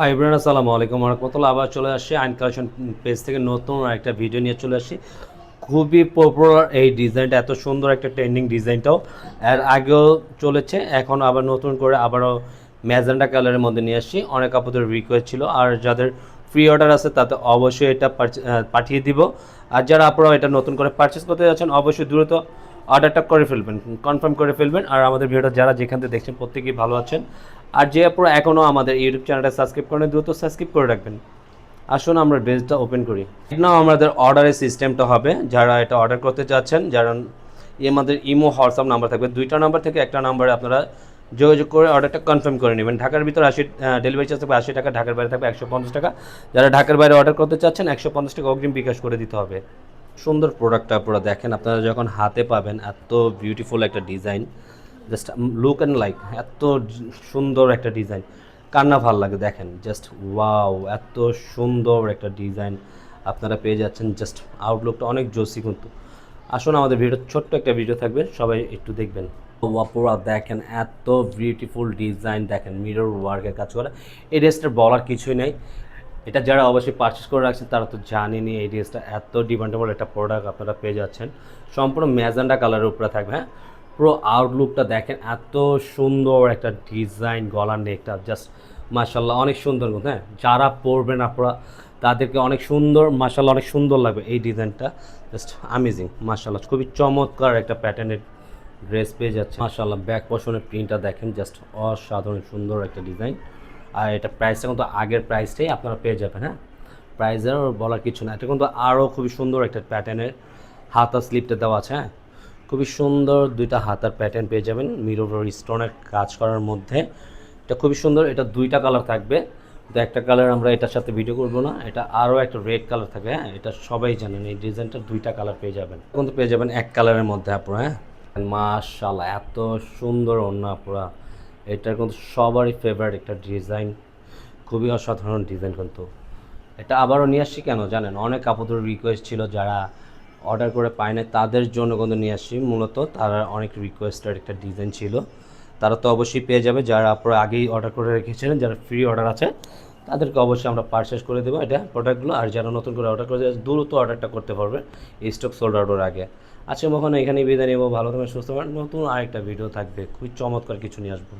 High Ibrahim আসসালামু আলাইকুম রহমতুল্লাহ। আবার চলে আসছি আইন কালেকশন পেজ থেকে নতুন একটা ভিডিও নিয়ে চলে আসছি। খুবই পপুলার এই ডিজাইনটা এত সুন্দর একটা ট্রেন্ডিং ডিজাইনটাও এর আগেও চলেছে, এখন আবার নতুন করে আবারও ম্যাজেন্ডা কালারের মধ্যে নিয়ে আসছি। অনেক আপুদের রিকোয়েস্ট ছিল, আর যাদের ফ্রি অর্ডার আছে তাতে অবশ্যই এটা পাঠিয়ে দিব। আর যারা আপনারা এটা নতুন করে পারচেস করতে যাচ্ছেন, অবশ্যই দ্রুত অর্ডারটা করে ফেলবেন কনফার্ম করে ফেলবেন। আর আমাদের ভিডিওটা যারা যেখান থেকে দেখছেন, প্রত্যেকেই ভালো আছেন। আর যে আপনারা এখনও আমাদের ইউটিউব চ্যানেলটা সাবস্ক্রাইব করেন দ্রুত সাবস্ক্রাইব করে রাখবেন। আসুন, আমরা বেসটা ওপেন করি। নাও আমাদের অর্ডারের সিস্টেমটা হবে। যারা এটা অর্ডার করতে চাচ্ছেন যারা আমাদের ইমো হোয়াটসঅ্যাপ নাম্বার থাকবে। দুইটা নাম্বার থেকে একটা নাম্বারে আপনারা যোগাযোগ করে অর্ডারটা কনফার্ম করে নেবেন। ঢাকার ভিতরে আশি ডেলিভারি চার্জ থাকবে আশি টাকা, ঢাকার বাইরে থাকবে একশো পঞ্চাশ টাকা। যারা ঢাকার বাইরে অর্ডার করতে চাচ্ছেন, একশো পঞ্চাশ টাকা অগ্রিম বিকাশ করে দিতে হবে। সুন্দর প্রোডাক্টটা পুরো দেখেন, আপনারা যখন হাতে পাবেন, এত বিউটিফুল একটা design just look and like এত সুন্দর একটা ডিজাইন কান্না ভালো লাগে দেখেন জাস্ট ওয়াও এত সুন্দর একটা ডিজাইন আপনারা পেয়ে যাচ্ছেন জাস্ট আউটলুকটা অনেক জোসি কিন্তু। আসুন আমাদের ভিডিও ছোট্ট একটা ভিডিও থাকবে, সবাই একটু দেখবেন। পুরা দেখেন, এত বিউটিফুল ডিজাইন দেখেন মিরর ওয়ার্কের কাজ করা। এই ড্রেসটার বলার কিছুই নেই। এটা যারা অবশ্যই পারচেস করে রাখছেন, তারা তো জানেনি এই ড্রেসটা এত ডিমান্ডেবল একটা প্রোডাক্ট আপনারা পেয়ে যাচ্ছেন। সম্পূর্ণ ম্যাজেন্ডা কালারের উপরে থাকবে হ্যাঁ? পুরো আউটলুকটা দেখেন, এত সুন্দর একটা ডিজাইন গলার নেকটা জাস্ট মাশাল্লাহ অনেক সুন্দর হ্যাঁ? যারা পরবেন আপনারা তাদেরকে অনেক সুন্দর মাশাল্লাহ অনেক সুন্দর লাগবে এই ডিজাইনটা জাস্ট আমেজিং মাশাল্লাহ খুবই চমৎকার একটা প্যাটার্নের ড্রেস পেয়ে যাচ্ছে। মাশাল্লাহ ব্যাক পশনের প্রিন্টটা দেখেন জাস্ট অসাধারণ সুন্দর একটা ডিজাইন আর এটা প্রাইসটা কিন্তু আগের প্রাইসটাই আপনারা পেয়ে যাবেন হ্যাঁ? প্রাইসের বলার কিছু না, এটা কিন্তু আরও খুবই সুন্দর একটা প্যাটার্নের হাতা স্লিপটা দেওয়া আছে হ্যাঁ? খুবই সুন্দর দুইটা হাতার প্যাটার্ন পেয়ে যাবেন। মিরর স্টোনের কাজ করার মধ্যে। এটা খুবই সুন্দর, এটা দুইটা কালার থাকবে। তো একটা কালার আমরা এটার সাথে ভিডিও করব না, এটা আরও একটা রেড কালার থাকে হ্যাঁ? এটা সবাই জানেন, এই ডিজাইনটা দুইটা কালার পেয়ে যাবেন। কিন্তু পেয়ে যাবেন এক কালারের মধ্যে আপনারা হ্যাঁ? মাশাল্লাহ এত সুন্দর অন্য আপনারা এটার কিন্তু সবারই ফেভারিট একটা ডিজাইন খুবই অসাধারণ ডিজাইন কিন্তু। এটা আবারও নিয়ে আসছি কেন জানেন? অনেক কাপড়ের রিকোয়েস্ট ছিল যারা অর্ডার করে পায় না তাদের জন্য কিন্তু নিয়ে আসছি। মূলত তারা অনেক রিকোয়েস্টের একটা ডিজাইন ছিল। তারা তো অবশ্যই পেয়ে যাবে, যারা আপনারা আগেই অর্ডার করে রেখেছিলেন, যারা ফ্রি অর্ডার আছে, তাদেরকে অবশ্যই আমরা পারচেস করে দেবো এটা প্রোডাক্টগুলো আর যারা নতুন করে অর্ডার করে দ্রুত অর্ডারটা করতে পারবে স্টক সোল্ড আউটের আগে। আচ্ছা মখন এখানেই বিদায় নেব। ভালো থাকবেন, সুস্থ নতুন আরেকটা ভিডিও থাকবে। খুবই চমৎকার কিছু নিয়ে আসব।